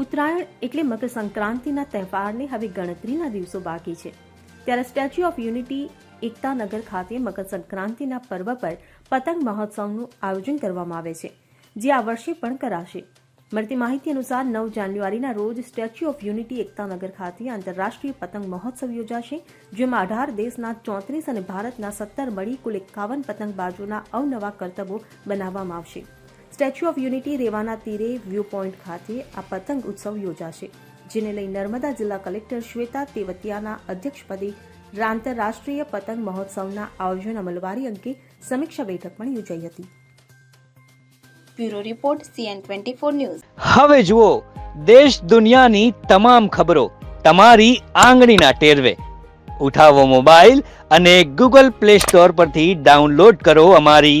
ઉત્તરાયણ એટલે મકર સંક્રાંતિના તહેવારને હવે ગણતરીના દિવસો બાકી છે. ત્યારે સ્ટેચ્યુ ઓફ યુનિટી એકતાનગર ખાતે મકર સંક્રાંતિના પર્વ પર પતંગ મહોત્સવનું આયોજન કરવામાં આવે છે, જે આ વર્ષે પણ કરાશે. મળતી માહિતી અનુસાર નવ જાન્યુઆરીના રોજ સ્ટેચ્યુ ઓફ યુનિટી એકતાનગર ખાતે આંતરરાષ્ટ્રીય પતંગ મહોત્સવ યોજાશે, જેમાં અઢાર દેશના ચોત્રીસ અને ભારતના સત્તર મળી કુલ એકાવન પતંગબાજોના અવનવા કરતબો બનાવવામાં આવશે. સ્ટેચ્યુ ઓફ યુનિટી રેવાના તીરે વ્યૂ પોઈન્ટ ખાતે આ પતંગ ઉત્સવ યોજાશે જેને લઈ નર્મદા જિલ્લા કલેક્ટર શ્વેતા તેવતિયાના અધ્યક્ષપદે આંતરરાષ્ટ્રીય પતંગ મહોત્સવના આયોજન અમલવારી અંગે સમીક્ષા બેઠક પણ યોજાઈ હતી. Bureau report CN twenty four news. હવે જુઓ દેશ દુનિયાની તમામ ખબરો તમારી આંગળીના ટેરવે. ઉઠાવો મોબાઈલ અને ગૂગલ પ્લે સ્ટોર પરથી ડાઉનલોડ કરો અમારી